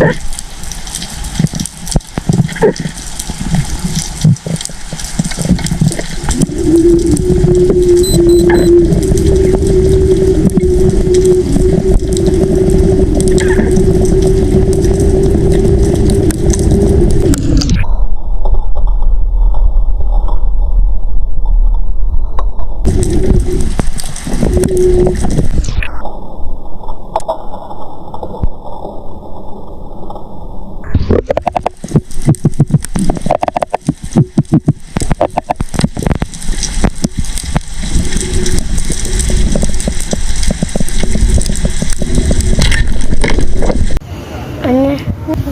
Thank you.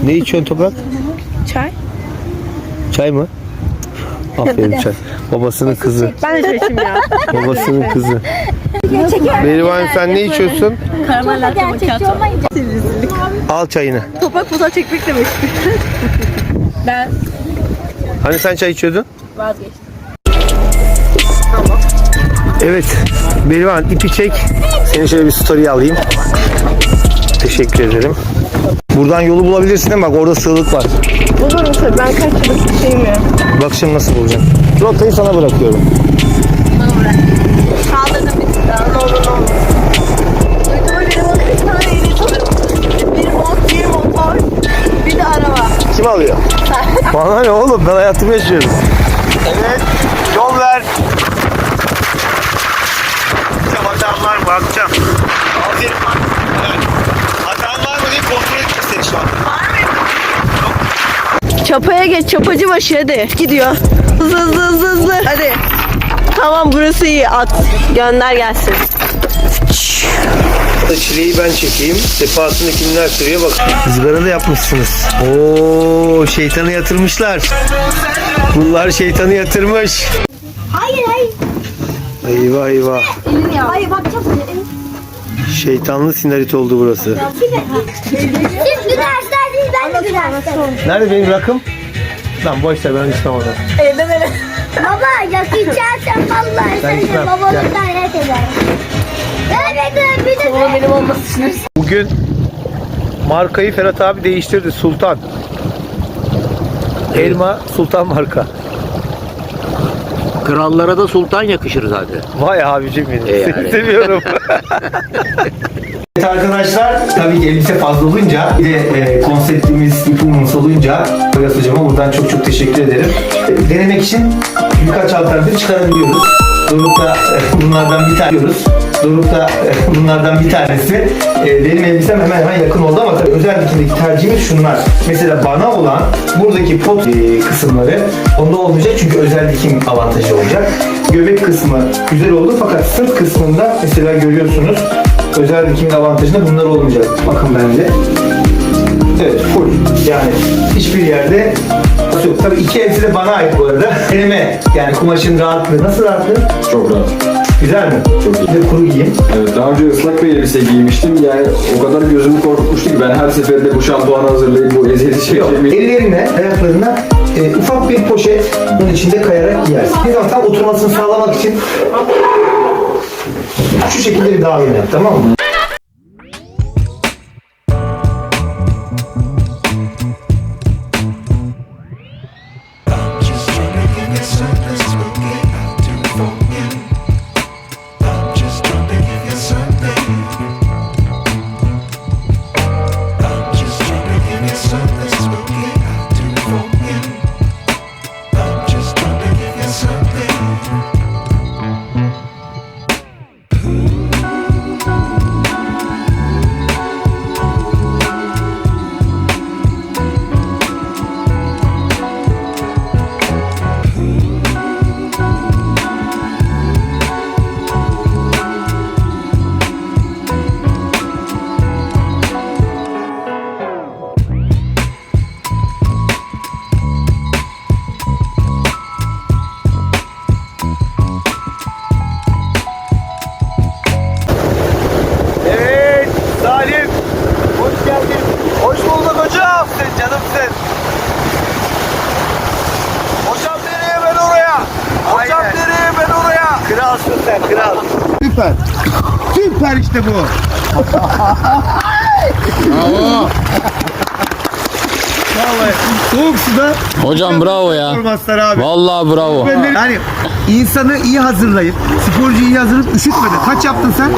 Ne içiyorsun toprak? Çay. Çay mı? Aferin çay. Babasının kızı. Ben de çeşim ya. Babasının kızı. Berivan sen ne içiyorsun? Karamel latte macchiato. Al çayını. Toprak fotoğraf çekmek demek. ben Hani sen çay içiyordun? vazgeçtim. Evet. Berivan ipi çek. Seni şöyle bir story alayım. Teşekkür ederim. Buradan yolu bulabilirsin mi? Bak orada sığlık var. Bulurum tabii ben kaç yıllık şeyim ya. Bak şimdi nasıl bulacağım. Rotayı sana bırakıyorum. Kaldırdım bir tık daha. Ne olur ne olur. Bir tane ehliyet alırım. Bir mont, bir motor, bir de araba. Kim alıyor? Bana ne oğlum? Ben hayatımı yaşıyorum. Evet. Yol ver. Bakacağım mı? Bakacağım. Aferin. Evet. Çapaya geç çapacı başı hadi. Gidiyor. Hızlı hızlı hızlı hızlı. Hadi. Tamam burası iyi at. Gönder gelsin. Çileği ben çekeyim. Sefasını kimler sürüyor bak. Izgara da yapmışsınız. Oo şeytanı yatırmışlar. Bunlar şeytanı yatırmış. Hayır hayır. Eyvah eyvah. Hayır bakacağız. Şeytanlı sinarit oldu burası. Siz güneşler de güneşlerim. Nerede benim rakım? Lan boş ver ben içmem onu. Evden eve. Baba yak içersen vallahi Ben seni içmem, babamı gel. ederim. Ben bekliyorum bir de Oğlum benim olması için. Bugün markayı Ferhat abi değiştirdi. Sultan. Elma Sultan marka. Krallara da sultan yakışır zaten. Vay abicim benim. E Seni yani. seviyorum. Evet arkadaşlar tabii ki elbise fazla olunca bir de e, konseptimiz ipumuz olunca Poyraz hocama buradan çok çok teşekkür ederim. E, denemek için birkaç alternatif çıkarabiliyoruz. Doruk'ta e, bunlardan bir tane diyoruz. Doruk'ta e, bunlardan bir tanesi. E, benim elbisem hemen hemen yakın oldu ama tabii özel dikimdeki tercihimiz şunlar. Mesela bana olan buradaki pot e, kısımları onda olmayacak çünkü özel dikim avantajı olacak. Göbek kısmı güzel oldu fakat sırt kısmında mesela görüyorsunuz özel dikimin avantajında bunlar olmayacak. Bakın bence. Evet full. Yani hiçbir yerde yok. Tabii iki elbise de bana ait bu arada. Elime yani kumaşın rahatlığı. Nasıl rahatlığı? Çok rahat. Güzel mi? Çok iyi. Bir de kuru giyim. Evet, daha önce ıslak bir elbise giymiştim. Yani o kadar gözümü korkutmuştu ki ben her seferinde bu şampuanı hazırlayıp bu eziyeti çekeceğimi... Ellerine, ayaklarına e, ufak bir poşet bunun içinde kayarak giyersin. Bir tam oturmasını sağlamak için şu şekilde bir dağılım yap tamam mı? Kralsın sen kral. Süper. Süper işte bu. Bravo. Vallahi soğuk suda Hocam bravo ya. performanslar abi. Vallahi bravo. Yani insanı iyi hazırlayıp, sporcuyu iyi hazırlayıp üşütmeden. Kaç yaptın sen?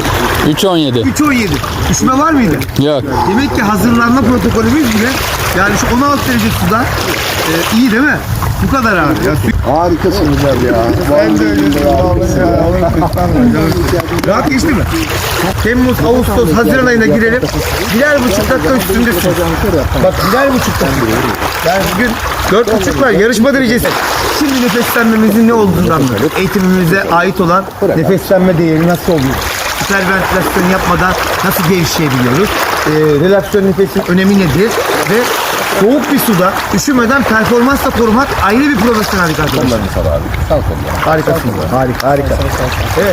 3-17. 3-17. Üşüme var mıydı? Yok. Demek ki hazırlanma protokolümüz bile yani şu 16 derece suda e, iyi değil mi? Bu kadar abi. Ya, Harikasınız abi ya. ben de öyle Rahat geçti mi? Temmuz, Ağustos, Haziran ayına girelim. Birer buçuk dakika üstündesin. Bak birer buçuk dakika. Yani bugün dört buçuk var yarışma derecesi. Şimdi nefeslenmemizin ne olduğunu anladık. Eğitimimize ait olan nefeslenme değeri nasıl oluyor? Hiperventilasyon yapmadan nasıl gevşeyebiliyoruz? Ee, relaksiyon nefesin önemi nedir? Ve soğuk bir suda üşümeden performansla korumak ayrı bir profesyonellik arkadaşlar. Harikasınız. Harika, harika. Evet.